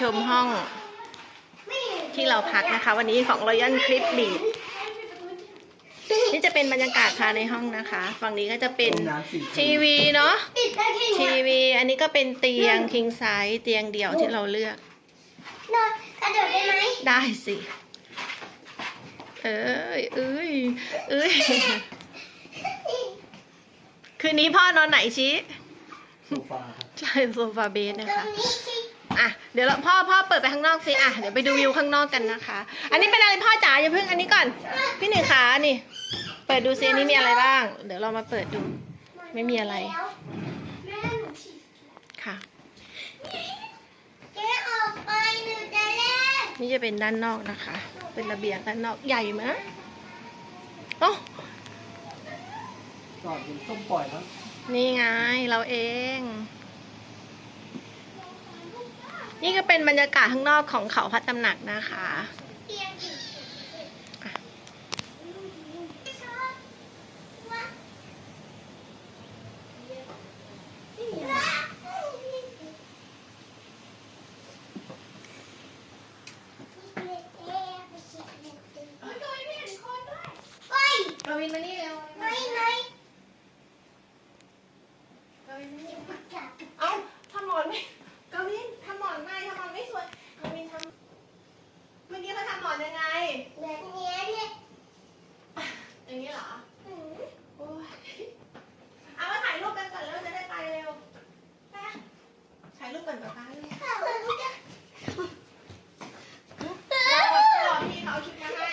ชมห้องที่เราพักนะคะ วันนี้ของ Royal Clip Beach นี่จะเป็นบรรยากาศภายในห้องนะคะ ฝั่งนี้ก็จะเป็นห้องน้ำสี่ทีวีเนาะติดได้ที่ทีวี อันนี้ก็เป็นเตียง king size เตียงเดี่ยวที่เราเลือกนอนกระโดดได้ไหมได้สิ เอ้ยเอ้ยเอ้ยคืนนี้พ่อนอนไหนชี้โซฟาครับใช่โซฟาเบสตนะรงคะนี้สิ อะเดี๋ยวเราพ่อพ่อเปิดไปข้างนอกสิอะเดี๋ยวไปดูวิวข้างนอกกันนะคะ อันนี้เป็นอะไรพ่อจ๋าอย่าเพิ่งอันนี้ก่อน พี่หนึ่งขานี่ เปิดดูซิอันนี้มีอะไรบ้าง เดี๋ยวเรามาเปิดดู ไม่มีอะไรแล้วแม่หนูฉีดค่ะแกออกไปหนูจะเล่นนี่จะเป็นด้านนอกนะคะ เป็นระเบียงด้านนอกใหญ่ไหมโอ้จอดเป็นต้มปล่อยแล้วนี่ไงเราเอง นี่ก็เป็นบรรยากาศข้างนอกของเขาพัดตำหนักนะคะ เตียงอีกชอบวะเฮ้ย กวินมานี่เร็ว ไม่ไม่ เอ้าทำหมอนไม่กวินทำหมอนไม่ทำหมอนไม่สวยกวินทำเมื่อกี้เขาทำหมอนยังไง แบบเนี้ยเนี่ย อย่างนี้เหรอ อืม โอ้ยเอามาถ่ายรูปกันก่อนแล้วจะได้ไปเร็วไปถ่ายรูปก่อนกับป้าเร็ว ข้าวมันจะ รอพี่เขาเอาชุดมาให้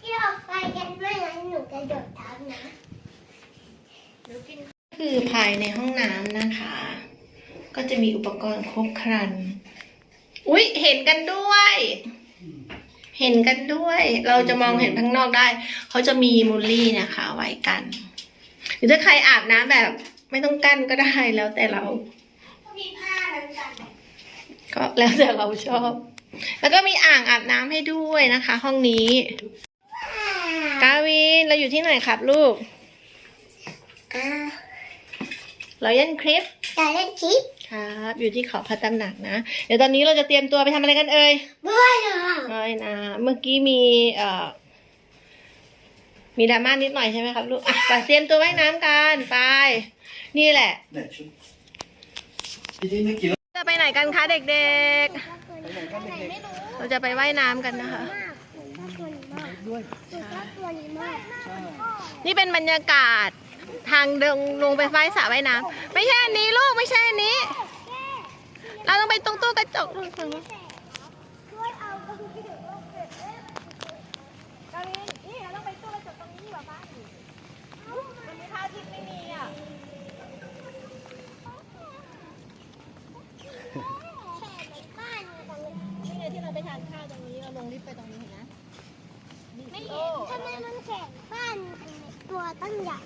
เกี่ยวไปกันไม่งั้นหนูกระโดดทับนะ คือภายในห้องน้ำนะคะ ก็จะมีอุปกรณ์ครบครัน อุ๊ย เห็นกันด้วย เห็นกันด้วย เราจะมองเห็นข้างนอกได้ เขาจะมีมูลลี่นะคะ ไว้กัน หรือถ้าใครอาบน้ำแบบ ไม่ต้องกั้นก็ได้แล้วแต่เรา ก็มีผ้าเหมือนกันก็แล้วแต่เราชอบ แล้วก็มีอ่างอาบน้ำให้ด้วยนะคะ ห้องนี้ กาวินเราอยู่ที่ไหนครับลูกอ่า เรายันคลิปจะเล่นคลิปครับ อยู่ที่เขาพระตำหนักนะ เดี๋ยวตอนนี้เราจะเตรียมตัวไปทำอะไรกันเอ่ยบ้วยเลยน้อยนะเมื่อกี้มีเอ่อมีดราม่านิดหน่อยใช่ไหมครับลูกอะไปเตรียมตัวว่ายน้ำกันไป นี่แหละเนี่ยชุดพี่ที่ไม่กี่รอบจะไปไหนกันคะเด็กไปไหนไม่รู้ๆเราจะไปว่ายน้ำกันนะคะมากหนูชอบตัวนี้มากด้วยหนูชอบตัวนี้มากใช่นี่เป็นบรรยากาศ ทางเดินลงไปไฟสระว่ายน้ำไม่ใช่อันนี้ลูกไม่ใช่อันนี้ เราต้องไปตรงตู้กระจกลูก ช่วยเอาตรงนี้ออกเก็บเอ๊ะกาลินนี่เราต้องไปตู้กระจกตรงนี้ดีกว่าป้ามันมีท่าทิพย์ไม่มีอะบ้านอยู่ตรงนี้ นี่ไงที่เราไปทานข้าวตรงนี้เราลงลิฟต์ไปตรงนี้เห็นไหม ไม่เห็นทำไมมันแข็งบ้านตัวตั้งใหญ่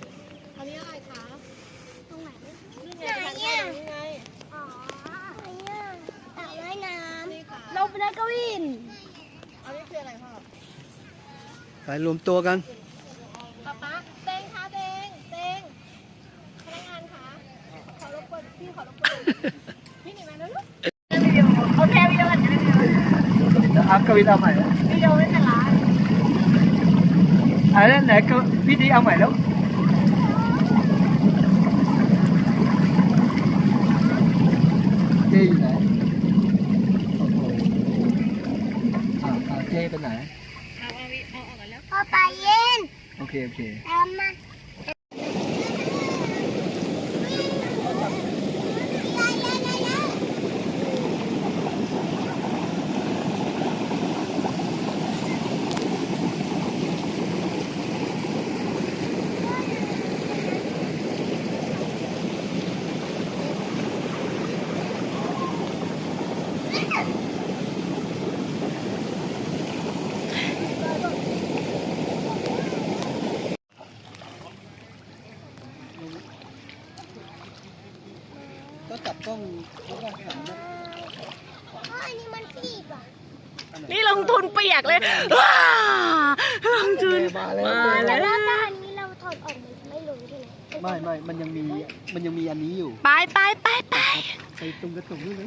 อันนี้อะไรคะ ตรงไหน นี่ไงไปทานข้าวตรงนี้ไง อ๋อไอ้เนี่ยสระว่ายน้ นี่ค่ะำลงไปได้ก็ วิน อันนี้คืออะไรพ่อไปรวมตัวกันป๊าป๊าเตงคะเตงเตงพนักงานคะขอรบกวนพี่ขอรบกวนพี่หนีมาแล้วลูกโอเควิดีโอกันนะเดี๋ยวอัพกวินเอาใหม่นะวิดีโอไม่เป็นไรอันนั้นไหนก็พี่ที่เอาใหม่แล้วเจ๊อยู่ไหนโอ้โหอ่า อ่าเจ๊ไปไหน เอาเอาเอาออกกันแล้วพอไปเย็น โอเค โอเค ตามมา ก็จับกล้องแล้วก็หันนะพ่ออันนี้มันปีกว่ะนี่ลงทุนเปียกเลยว้าลงทุนมาแล้วมาแล้วแล้วถ้าอันนี้เราถอดออกมันไม่รู้ใช่ไหมไม่ไม่มันยังมีมันยังมีอันนี้อยู่ไปไปไปไปไปตรงกระจกด้วยไหม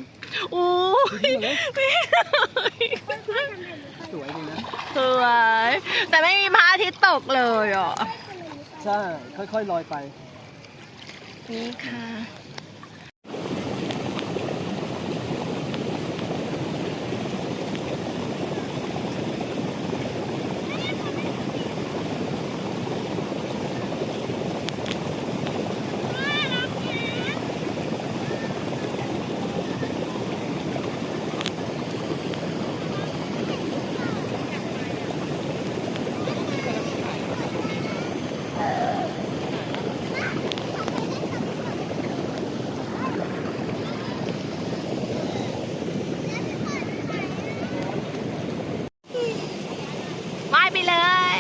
โอ้ยสวยดีนะสวยแต่ไม่มีพระอาทิตย์ตกเลยอะ ใช่ค่อยๆลอยไป นี่ค่ะ ว่ายไปเลย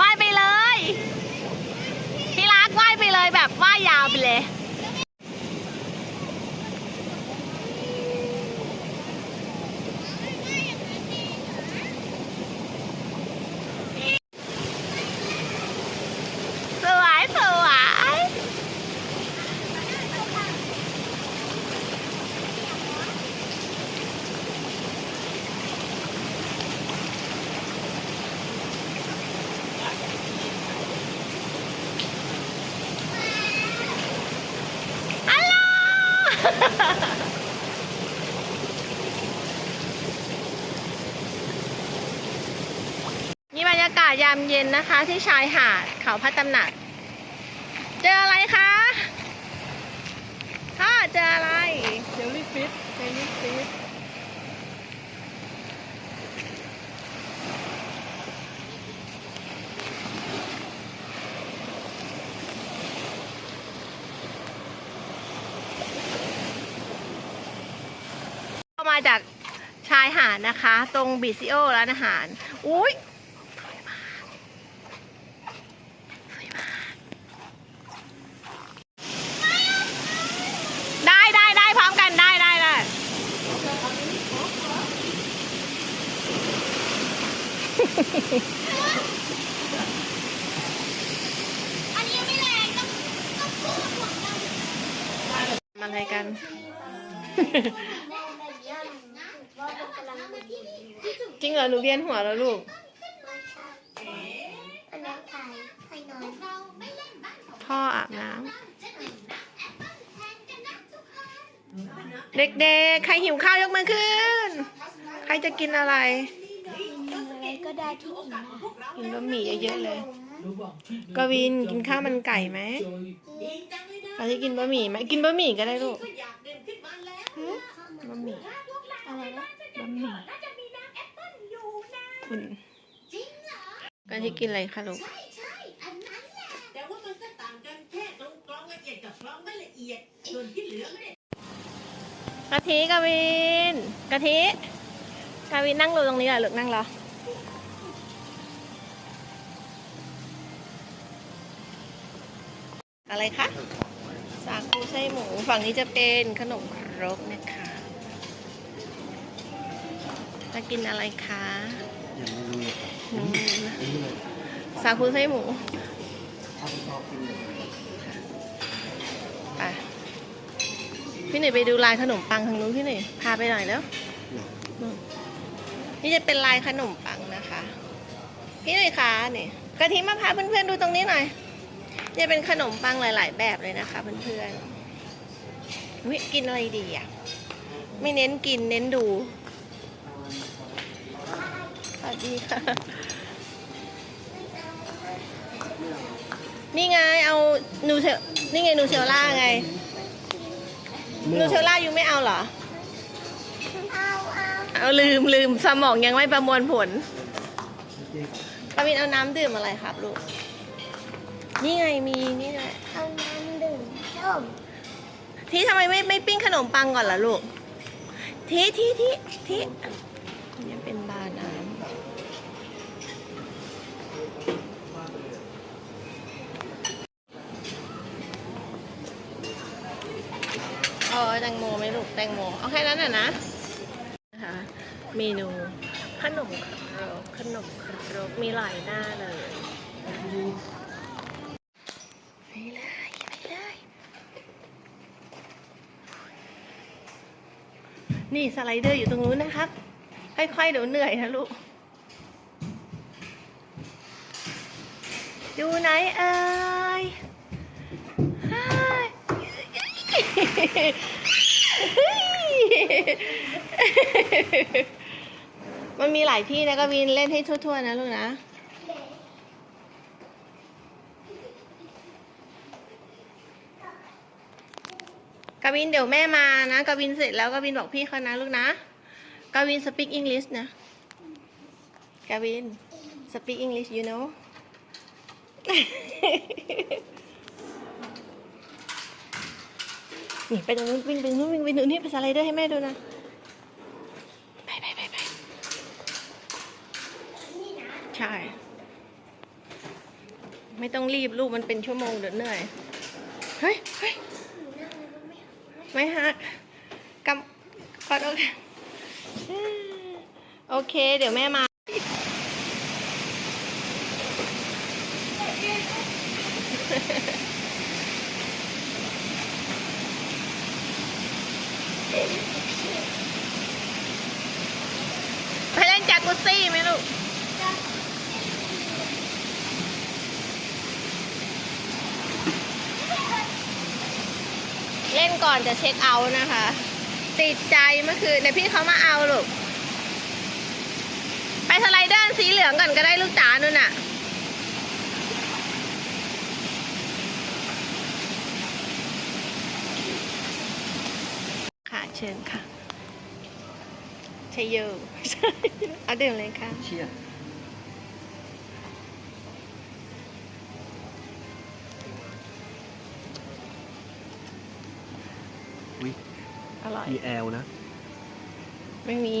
ว่ายไปเลย พี่รักว่ายไปเลยแบบว่ายยาวไปเลย สวยสวยฮัลโหล นี่บรรยากาศยามเย็นนะคะ ที่ชายหาดเขาพัฒตำหนัก เจออะไรคะค่ะเจออะไร เจลลี่ฟิช เจลลี่ฟิชเข้ามา จากชายหาดนะคะ ตรงบีซิโอร้านอาหาร อุ้ยสวยมากสวยมากได้ได้ได้พร้อมกันได้ได้ได้อะไรกัน จริงเหรอหนูเวียนหัวแล้วลูก อันนั้นใครใครนอนพ่ออาบน้ำเด็กๆ ใครหิวข้าวยกมือขึ้น ใครจะกินอะไรอะไรก็ได้ที่กินได้กินบะหมี่เยอะๆเลย กวินกินข้าวมันไก่ไหมเราจะกินบะหมี่ไหมกินบะหมี่ก็ได้ลูกหือบะหมี่อะไรนะบะหมี่ คุณ ก็จะกินอะไรคะลูกแต่ว่ามันก็ต่างกันแค่ตรงกรองละเอียดกับกรองไม่ละเอียด ส่วนที่เหลือไม่ได้กะทิกวินกะทิกวินนั่งรอตรงนี้แหละลูกนั่งรออะไรคะ สาคูไส้หมู ฝั่งนี้จะเป็นขนมครกนะคะ จะกินอะไรคะ ยังไม่รู้เลยหนูนี่เลยสาคูไส้หมูเอาไปต่อกินเลยไปพี่หนุ่ยไปดูลายขนมปังทางนู้นพี่หนุ่ยพาไปหน่อยแล้วนู่นนี่จะเป็นลายขนมปังนะคะ พี่หนุ่ยคะนี่กะทิมาพาเพื่อนๆดูตรงนี้หน่อยจะเป็นขนมปังหลาย ๆ แบบเลยนะคะเพื่อนๆวิกินอะไรดีอะ ไม่เน้นกินเน้นดูสวัส ดีค่ะ นี่ไงเอานูเทลนี่ไงนูเทลล่าไง นูเทลล่ายูไม่เอาเหรอเอาเอาเอาลืมลืมสมองยังไม่ประมวลผลปาวินเอาน้ำดื่มอะไรครับลูก นี่ไงมีนี่แหละเอาน้ำดื่มส้มที่ทำไมไม่ไม่ปิ้งขนมปังก่อนล่ะลูก ที่ที่ที่ที่นี่เป็นบาร์น้ำเอาแตงโมไหมลูกแตงโม เอาแค่นั้นน่ะนะนะคะเมนูขนมครกขนมครกมีหลายหน้าเลยไปเลยไปเลยนี่สไลเดอร์อยู่ตรงนู้นนะครับ ค่อยๆเดี๋ยวเหนื่อยนะลูกดูไหนเอ่ยฮ่า มันมีหลายที่นะกวินเล่นให้ทั่วๆนะลูกนะ กวินเดี๋ยวแม่มานะ กวินเสร็จแล้วกวินบอกพี่เขานะลูกนะ กวิน speak English นะ กวิน speak English you know นี่ไปตรงนู้นวิ่งไปตรงนู้นวิ่งไปตรงนี้ไปสไลเดอร์ให้แม่ดูนะ ไปไปไปไปใช่ ไม่ต้องรีบลูกมันเป็นชั่วโมงเดี๋ยวเหนื่อย เฮ้ยเฮ้ยไม่ฮักกำขอโทษค่ะโอเค เดี๋ยวแม่มา ไปเล่นจากกุซี่ไหมลูก เล่นก่อนจะเช็คเอาท์นะคะ ติดใจเมื่อคืนเดี๋ยวพี่เขามาเอาลูก ไปสไลเดอร์สีเหลืองก่อนก็ได้ลูกจ๋านู่นน่ะ ค่ะเชิญค่ะชัยโยเอาดื่มเลยค่ะ เชียร์ ร่อย มีแอลนะ ไม่มี